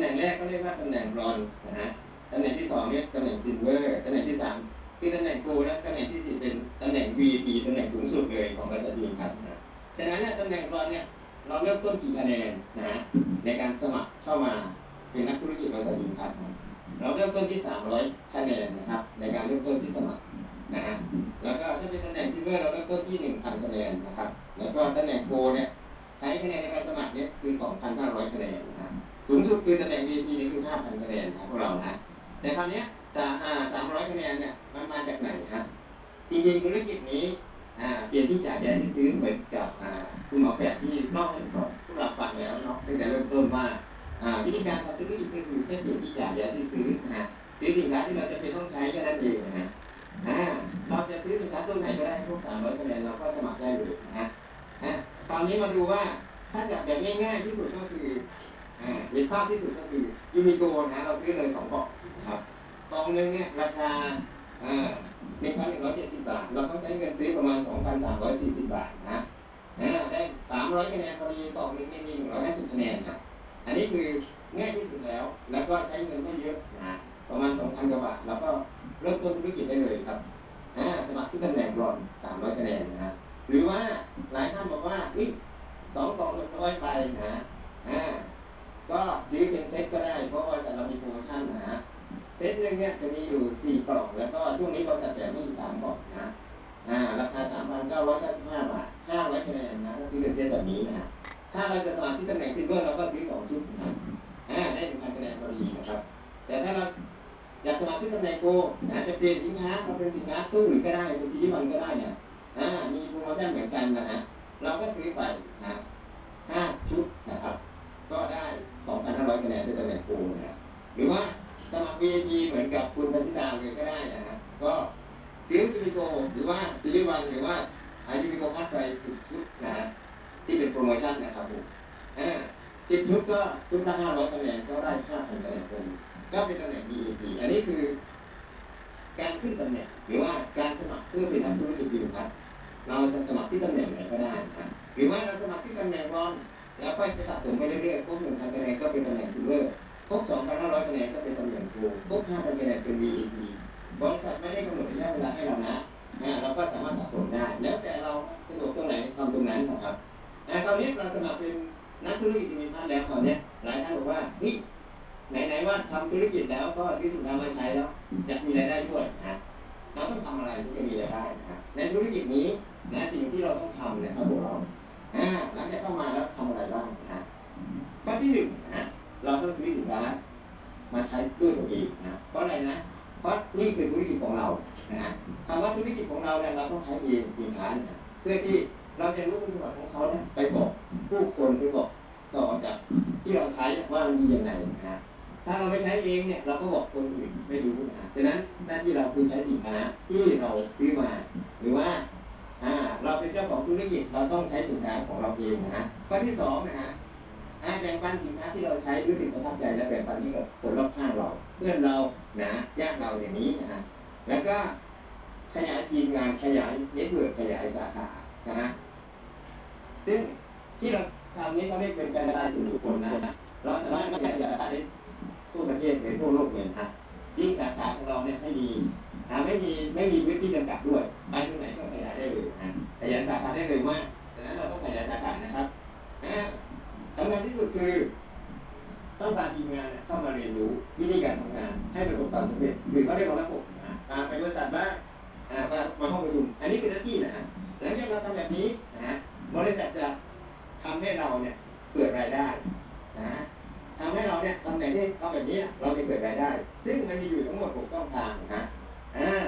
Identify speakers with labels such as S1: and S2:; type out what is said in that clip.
S1: แหน่งแรกเขาเรียกว่าตำแหน่งบรอนนะฮะตำแหน่งที่สองเรียกตำแหน่งซิลเวอร์ตำแหน่งที่สามคือตำแหน่งโกลด์และตำแหน่งที่สี่เป็นตำแหน่ง VP ตำแหน่งสูงสุดเลยของบริษัทดีมครับนะฮะฉะนั้นเนี่ยตำแหน่งบรอนเนี่ยเราเริ่มต้นกี่คะแนนนะฮะในการสมัครเข้ามาเป็นนักธุรกิจบริษัทดีมครับนะเราเริ่มต้นที่ 300 คะแนนนะครับในการเริ่มต้นที่สมัครนะฮะแล้วก็ถ้าเป็นตำแหน่งซิลเวอร์เราเริ่มต้นที่ 1,000 คะแนนนะครับแล้วก็ตำแหน่งโกลเนี่ย ใช้คะแนนในการสมัครเนี่ยคือ 2,500 คะแนนนะครับสูงสุดคือตำแหน่ง VP นี่คือ 5,000 คะแนนนะพวกเรานะแต่คราวเนี้ยสาอ่า300คะแนนเนี่ยมันมาจากไหนฮะจริงๆธุรกิจนี้อ่าเปลี่ยนที่จ่ายแดนที่ซื้อเหมือนกับอ่าคุณหมอแพทย์ที่เล่าให้พวกเราฟังแล้วเนาะตั้งแต่เริ่มต้นว่าอ่าวิธีการทำธุรกิจก็คือแค่เปลี่ยนที่จ่ายแดนที่ซื้อนะฮะซื้อสินค้าที่เราจะเป็นต้องใช้แค่นั้นเองนะฮะอ่าเราจะซื้อสินค้าตัวไหนก็ได้พวก300คะแนนเราก็สมัครได้เลยนะฮะ ตอ่าคราวนี้มาดูว่าถ้าจะแบบง่ายๆที่สุดก็คือเห็นภาพที่สุดก็คือยูมิโกนะเราซื้อเลยสองกล่องนะครับกล่องหนึ่งเนี่ยราคาอ่าหนึ่งพันหนึ่งร้อยเจ็ดสิบบาท เราต้องใช้เงินซื้อประมาณสองพันสามร้อยสี่สิบบาทนะได้สามร้อยคะแนนพอดีกล่องหนึ่งมีหนึ่งร้อยห้าสิบคะแนนครับอันนี้คือง่ายที่สุดแล้ว แล้วก็ใช้เงินไม่เยอะนะประมาณสองพันกว่าบาทเราก็เริ่มต้นธุรกิจได้เลยครับอ่าสมัครที่ตำแหน่งรอนสามร้อยคะแนนนะฮะ หรือว่าหลายท่านบอกว่าเฮ้ยสองกล่องมันน้อยไปนะอ่าก็ซื้อเป็นเซ็ตก็ได้ เพราะบริษัทเรามีโปรโมชั่นนะ เซ็ตหนึ่งเนี่ยจะมีอยู่สี่กล่อง แล้วก็ช่วงนี้บริษัทแถมให้อีกสามกล่องนะอ่าราคาสามพันเก้าร้อยเก้าสิบห้าบาทห้าร้อยคะแนนนะถ้าซื้อเป็นเซ็ตแบบนี้นะถ้าเราจะสมัครที่ตำแหน่งซิลเวอร์เราก็ซื้อสองชุดนะอ่าได้หนึ่งพันคะแนนพอดีนะครับ แต่ถ้าเราอยากสมัครที่ตำแหน่งโกนะจะเปลี่ยนสินค้ามาเป็นสินค้าตู้อื่นก็ได้เป็นซีรีส์วันก็ได้เนะ อ่ามีโปรโมชั่นเหมือนกันนะฮะเราก็ซื้อไปนะห้าชุดนะครับ ก็ได้2,500คะแนนด้วยตำแหน่งครูนะฮะหรือว่าสมัคร VIP เหมือนกับคุณพัชิตาเลยก็ได้นะฮะก็ซื้อยูนิโกหรือว่าซีรีส์วันหรือว่าอายูนิโกพัดไปสิบชุดนะฮะที่เป็นโปรโมชั่นนะครับผมอ่าสิบชุดก็ชุดละ500คะแนนก็ได้5,000คะแนนพอดีก็เป็นตำแหน่ง VIP อันนี้คือ การขึ้นตำแหน่งหรือว่าการสมัครเพื่อเป็นนักธุรกิจดีครับ เราจะสมัครที่ตำแหน่งไหนก็ได้ครับหรือว่าเราสมัครที่ตำแหน่งรองแล้วก็สะสมไปเรื่อยๆครบหนึ่งพันคะแนนก็เป็นตำแหน่งซิลเวอร์ครบสองพันห้าร้อยคะแนนก็เป็นตำแหน่งโกลด์ครบห้าพันคะแนนเป็น VIP บริษัทไม่ได้กำหนดระยะเวลาให้เรานะอ่าเราก็สามารถสะสมได้แล้วแต่เราสะดวกตรงไหนทำตรงนั้นนะครับอ่คราวนี้เราสมัครเป็นนักธุรกิจมีพันแล้วคราวนี้หลายท่านบอกว่าเฮ้ย ไหนๆว่าทำธุรกิจแล้วก็ซื้อสินค้ามาใช้แล้วอยากมีรายได้ด้วยนะเราต้องทำอะไรที่จะมีรายได้นะฮะในธุรกิจนี้นะสิ่งที่เราต้องทำนะครับพวกเราอ่าหลังจากเข้ามาแล้วทำอะไรบ้างนะฮะข้อที่หนึ่งนะฮะเราต้องซื้อสินค้ามาใช้ด้วยตัวเองนะเพราะอะไรนะเพราะนี่คือธุรกิจของเรานะฮะคำว่าธุรกิจของเราเนี่ยเราต้องใช้เองสินค้าเนี่ยเพื่อที่เราจะรู้คุณสมบัติของเขาเนี่ยไปบอกผู้คนไปบอกต่อจากที่เราใช้ว่ามันดียังไงนะฮะ ถ้าเราไม่ใช้เองเนี่ยเราก็บอกคนอื่นไม่รู้นะฉะนั้นหน้าที่เราคือใช้สินค้าที่เราซื้อมา หรือว่าอ่าเราเป็นเจ้าของธุรกิจเราต้องใช้สินค้าของเราเองนะฮะข้อที่สองนะฮะแบ่งปันสินค้าที่เราใช้รู้สึกประทับใจและแบ่งปันให้กับคนรอบข้างเรา เพื่อนเรานะญาติเราอย่างนี้นะฮะแล้วก็ขยายทีมงานขยายเน็ตเวิร์กขยายสาขานะฮะซึ่งที่เราทำนี้เขาเรียกเป็นการกระจายสู่ทุกคนนะฮะเราสามารถขยายสาขาได้ ทั่วประเทศหรือทั่วโลกเลยนะฮะยิ่งสาขาของเราเนี่ยให้มีอ่าไม่มีไม่มีพื้นที่จำกัดด้วยไปตรงไหนก็ขยายได้เลยนะขยายสาขาได้เร็วมากฉะนั้นเราต้องขยายสาขานะครับอ่าสำคัญที่สุดคือต้องพาทีมงานเนี่ยเข้ามาเรียนรู้วิธีการทำงานให้ประสบความสำเร็จคือเขาเรียกว่าระบบนะอ่าไปบริษัทบ้างอ่ามามาห้องประชุมอันนี้คือหน้าที่นะฮะหลังจากเราทำแบบนี้นะฮะบริษัทจะทำให้เราเนี่ยเกิดรายได้ เนี่ยทำไหนที่ทำแบบนี้เราจะเกิดรายได้ ซึ่งมันมีอยู่ทั้งหมดหกช่องทางนะฮะอ่า